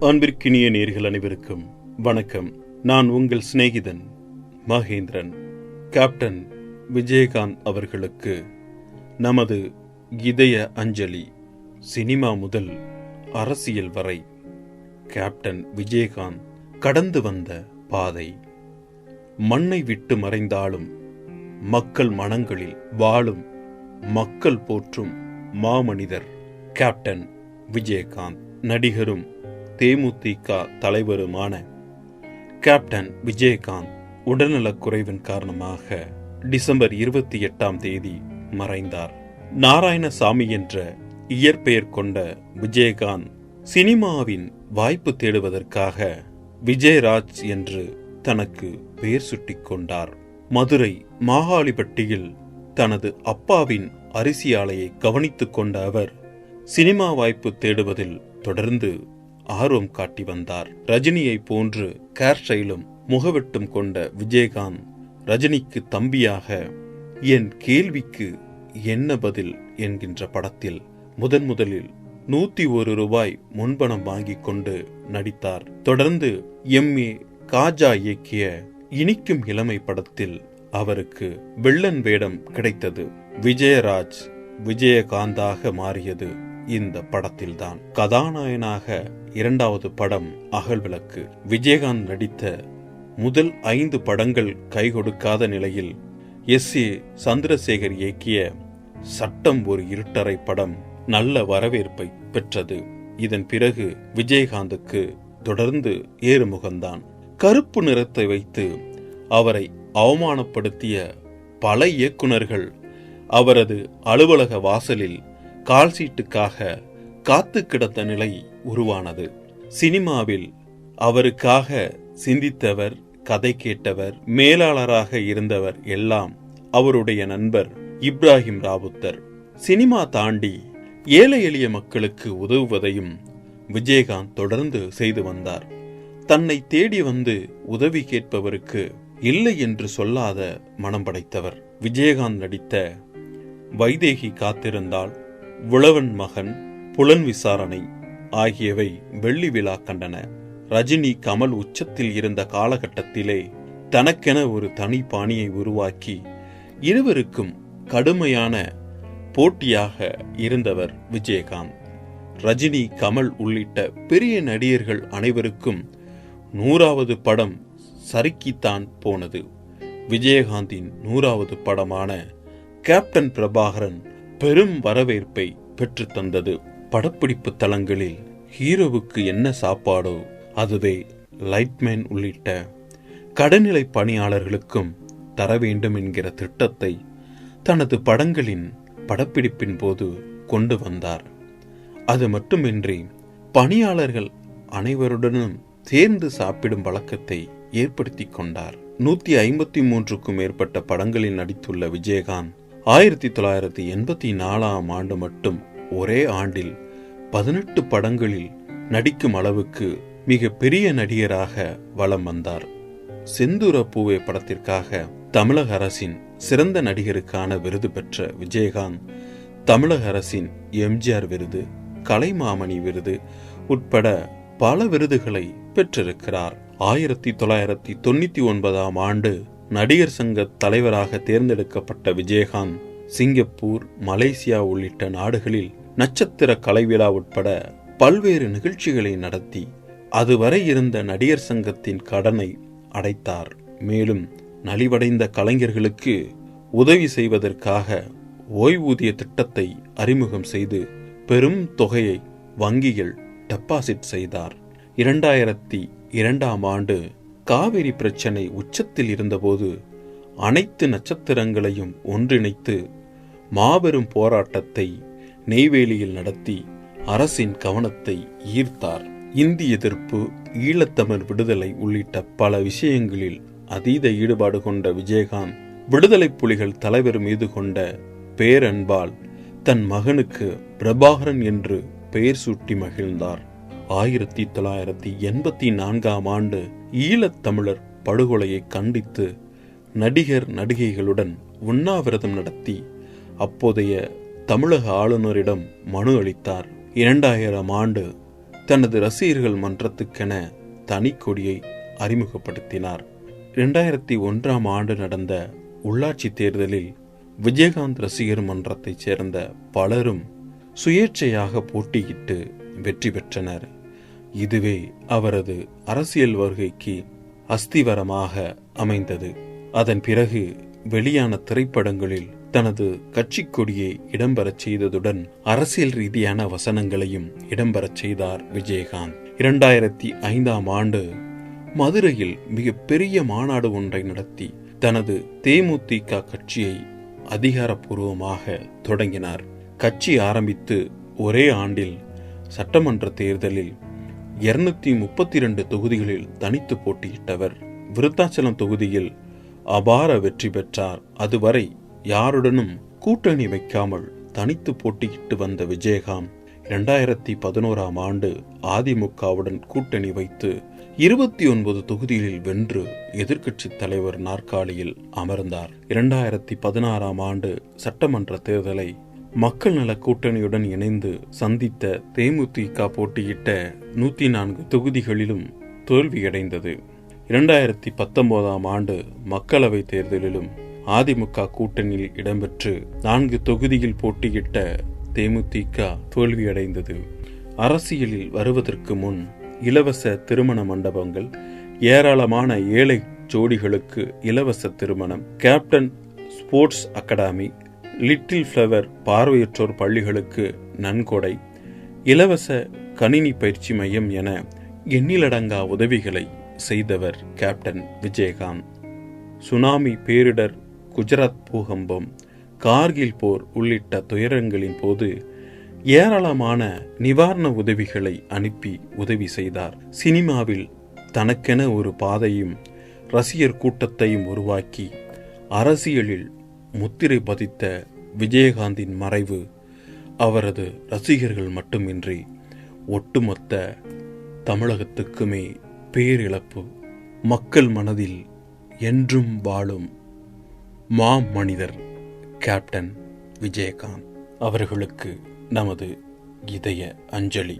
அன்பிற்கினிய நேர்கள் அனைவருக்கும் வணக்கம். நான் உங்கள் சிநேகிதன் மகேந்திரன். கேப்டன் விஜயகாந்த் அவர்களுக்கு நமது இதய அஞ்சலி சினிமா முதல் அரசியல் வரை கேப்டன் விஜயகாந்த் கடந்து வந்த பாதை மண்ணை விட்டு மறைந்தாலும் மக்கள் மனங்களில் வாழும் மக்கள் போற்றும் மாமனிதர் கேப்டன் விஜயகாந்த் நடிகரும் தேமுதிக தலைவருமான கேப்டன் விஜயகாந்த் உடல்நலக் குறைவின் காரணமாக டிசம்பர் இருபத்தி எட்டாம் தேதி மறைந்தார். நாராயணசாமி என்ற இயற்பெயர் கொண்ட விஜயகாந்த் சினிமாவின் வாய்ப்பு தேடுவதற்காக விஜயராஜ் என்று தனக்கு பெயர் சுட்டிக் கொண்டார். மதுரை மாகாளிப்பட்டியில் தனது அப்பாவின் அரிசி ஆலையை கவனித்துக் கொண்ட அவர் சினிமா வாய்ப்பு தேடுவதில் தொடர்ந்து ஆர்வம் காட்டி வந்தார். ரஜினியை போன்று கேர் ஸ்டைலும் முகவெட்டும் கொண்ட விஜயகாந்த் ரஜினிக்கு தம்பியாக என் கேள்விக்கு என்ன பதில்? என்கின்ற படத்தில் முதன் முதலில் நூத்தி ஒரு ரூபாய் முன்பணம் வாங்கிக் கொண்டு நடித்தார். தொடர்ந்து எம். ஏ. காஜா இயக்கிய இனிக்கும் இளமை படத்தில் அவருக்கு வெள்ளன் வேடம் கிடைத்தது. விஜயராஜ் விஜயகாந்தாக மாறியது. இந்த படத்தில்தான். கதாநாயகனாக இரண்டாவது படம் அகல்விளக்கு. விஜயகாந்த் நடித்த முதல் ஐந்து படங்கள் கை கொடுக்காத நிலையில் எஸ் ஏ சந்திரசேகர் இயக்கிய சட்டம் ஒரு இருட்டரை படம் நல்ல வரவேற்பை பெற்றது. இதன் பிறகு விஜயகாந்துக்கு தொடர்ந்து ஏறுமுகம்தான் கருப்பு நிறத்தை வைத்து அவரை அவமானப்படுத்திய பல இயக்குனர்கள் அவரது அலுவலக வாசலில் கால்சீட்டுக்காக காத்து கிடந்த நிலை உருவானது. சினிமாவில் அவருக்காக சிந்தித்தவர் கதை கேட்டவர் மேலாளராக இருந்தவர் எல்லாம் அவருடைய நண்பர் இப்ராஹிம் ராவுத்தர். சினிமா தாண்டி ஏழை எளிய மக்களுக்கு உதவுவதையும் விஜயகாந்த் தொடர்ந்து செய்து வந்தார். தன்னை தேடி வந்து உதவி கேட்பவருக்கு இல்லை என்று சொல்லாத மனம் படைத்தவர். விஜயகாந்த் நடித்த வைதேகி காத்திருந்தால் உழவன் மகன் புலன் விசாரணை ஆகியவை வெள்ளி விழா கண்டன. ரஜினி கமல் உச்சத்தில் இருந்த காலகட்டத்திலே தனக்கென ஒரு தனி பாணியை உருவாக்கி இருவருக்கும் கடுமையான போட்டியாக இருந்தவர் விஜயகாந்த். ரஜினி கமல் உள்ளிட்ட பெரிய நடிகர்கள் அனைவருக்கும் நூறாவது படம் சறுக்கித்தான் போனது. விஜயகாந்தின் நூறாவது படமான கேப்டன் பிரபாகரன் பெரும் வரவேற்பை பெற்று தந்தது. படப்பிடிப்பு தளங்களில் ஹீரோவுக்கு என்ன சாப்பாடோ அதுவே லைட்மேன் உள்ளிட்ட கடநிலை பணியாளர்களுக்கும் தர வேண்டும் என்கிற திட்டத்தை தனது படங்களின் படப்பிடிப்பின் போது கொண்டு வந்தார். அது மட்டுமின்றி பணியாளர்கள் அனைவருடனும் சேர்ந்து சாப்பிடும் வழக்கத்தை ஏற்படுத்தி கொண்டார். நூத்தி ஐம்பத்தி மூன்றுக்கும் மேற்பட்ட படங்களில் நடித்துள்ள விஜயகாந்த் ஆயிரத்தி தொள்ளாயிரத்தி எண்பத்தி நாலாம் ஆண்டு மட்டும் ஒரே ஆண்டில் பதினெட்டு படங்களில் நடிக்கும் அளவுக்கு மிக பெரிய நடிகராக வலம் வந்தார். செந்தூர பூவே படத்திற்காக தமிழக அரசின் சிறந்த நடிகருக்கான விருது பெற்ற விஜயகாந்த் தமிழக அரசின் எம்ஜிஆர் விருது கலைமாமணி விருது உட்பட பல விருதுகளை பெற்றிருக்கிறார். ஆயிரத்தி தொள்ளாயிரத்தி தொண்ணூத்தி ஒன்பதாம் ஆண்டு நடிகர் சங்க தலைவராக தேர்ந்தெடுக்கப்பட்ட விஜயகாந்த் சிங்கப்பூர் மலேசியா உள்ளிட்ட நாடுகளில் நட்சத்திர கலைவிழா உட்பட பல்வேறு நிகழ்ச்சிகளை நடத்தி அதுவரை இருந்த நடிகர் சங்கத்தின் கடனை அடைத்தார். மேலும் நலிவடைந்த கலைஞர்களுக்கு உதவி செய்வதற்காக ஓய்வூதிய திட்டத்தை அறிமுகம் செய்து பெரும் தொகையை வங்கியில் டெபாசிட் செய்தார். இரண்டாயிரத்தி இரண்டாம் ஆண்டு காவிரி பிரச்சனை உச்சத்தில் இருந்தபோது அனைத்து நட்சத்திரங்களையும் ஒன்றிணைத்து மாபெரும் போராட்டத்தை நெய்வேலியில் நடத்தி அரசின் கவனத்தை ஈர்த்தார். இந்தி எதிர்ப்பு ஈழத்தமிழ் விடுதலை உள்ளிட்ட பல விஷயங்களில் அதீத ஈடுபாடு கொண்ட விஜயகாந்த் விடுதலை புலிகள் தலைவர் மீது கொண்ட பேரன்பால் தன் மகனுக்கு பிரபாகரன் என்று பெயர் சூட்டி மகிழ்ந்தார். ஆயிரத்தி தொள்ளாயிரத்தி எண்பத்தி நான்காம் ஆண்டு ஈழத்தமிழர் படுகொலையை கண்டித்து நடிகர் நடிகைகளுடன் உண்ணாவிரதம் நடத்தி அப்போதைய தமிழக ஆளுநரிடம் மனு அளித்தார். இரண்டாயிரம் ஆண்டு தனது ரசிகர்கள் மன்றத்துக்கென தனி கொடியை அறிமுகப்படுத்தினார். இரண்டாயிரத்தி ஒன்றாம் ஆண்டு நடந்த உள்ளாட்சி தேர்தலில் விஜயகாந்த் ரசிகர் மன்றத்தைச் சேர்ந்த பலரும் சுயேட்சையாக போட்டியிட்டு வெற்றி பெற்றனர். இதுவே அவரது அரசியல் வருகைக்கு அஸ்திவரமாக அமைந்தது. அதன் பிறகு வெளியான திரைப்படங்களில் தனது கட்சி கொடியை இடம்பெறச் செய்ததுடன் அரசியல் ரீதியான வசனங்களையும் இடம்பெறச் செய்தார் விஜயகாந்த். இரண்டாயிரத்தி ஐந்தாம் ஆண்டு மதுரையில் மிக பெரிய மாநாடு ஒன்றை நடத்தி தனது தேமுதிக கட்சியை அதிகாரப்பூர்வமாக தொடங்கினார். கட்சி ஆரம்பித்து ஒரே ஆண்டில் சட்டமன்ற தேர்தலில் இருநூத்தி முப்பத்தி ரெண்டு தொகுதிகளில் தனித்து போட்டியிட்டவர். விருத்தாச்சலம் தொகுதியில் அபார வெற்றி பெற்றார். அதுவரை யாருடனும் கூட்டணி வைக்காமல் தனித்து போட்டியிட்டு வந்த விஜயகாந்த் இரண்டாயிரத்தி பதினோராம் ஆண்டு அதிமுகவுடன் கூட்டணி வைத்து இருபத்தி ஒன்பது தொகுதிகளில் வென்று எதிர்க்கட்சி தலைவர் நாற்காலியில் அமர்ந்தார். இரண்டாயிரத்தி பதினாறாம் ஆண்டு சட்டமன்ற தேர்தலை மக்கள் நல கூட்டணியுடன் இணைந்து சந்தித்த தேமுதிக போட்டியிட்ட நூற்றி நான்கு தொகுதிகளிலும் தோல்வியடைந்தது. இரண்டாயிரத்தி பத்தொன்பதாம் ஆண்டு மக்களவை தேர்தலிலும் அதிமுக கூட்டணியில் இடம்பெற்று நான்கு தொகுதியில் போட்டியிட்ட தேமுதிக தோல்வியடைந்தது. அரசியலில் வருவதற்கு முன் இலவச திருமண மண்டபங்கள் ஏராளமான ஏழை ஜோடிகளுக்கு இலவச திருமணம் captain sports academy little flower பார்வையற்றோர் பள்ளிகளுக்கு நன்கொடை. இலவச கணினி பயிற்சி மையம் என எண்ணிலடங்கா உதவிகளை செய்தவர் கேப்டன் விஜயகாந்த். சுனாமி பேரிடர் குஜராத் பூகம்பம் கார்கில் போர் உள்ளிட்ட துயரங்களின் போது ஏராளமான நிவாரண உதவிகளை அனுப்பி உதவி செய்தார். சினிமாவில் தனக்கென ஒரு பாதையும் ரசிகர் கூட்டத்தையும் உருவாக்கி அரசியலில் முத்திரை பதித்த விஜயகாந்தின் மறைவு அவரது ரசிகர்கள் மட்டுமின்றி ஒட்டுமொத்த தமிழகத்துக்குமே பேரிழப்பு. மக்கள் மனதில் என்றும் வாழும் மா மனிதர் கேப்டன் விஜயகாந்த் அவர்களுக்கு நமது இதய அஞ்சலி.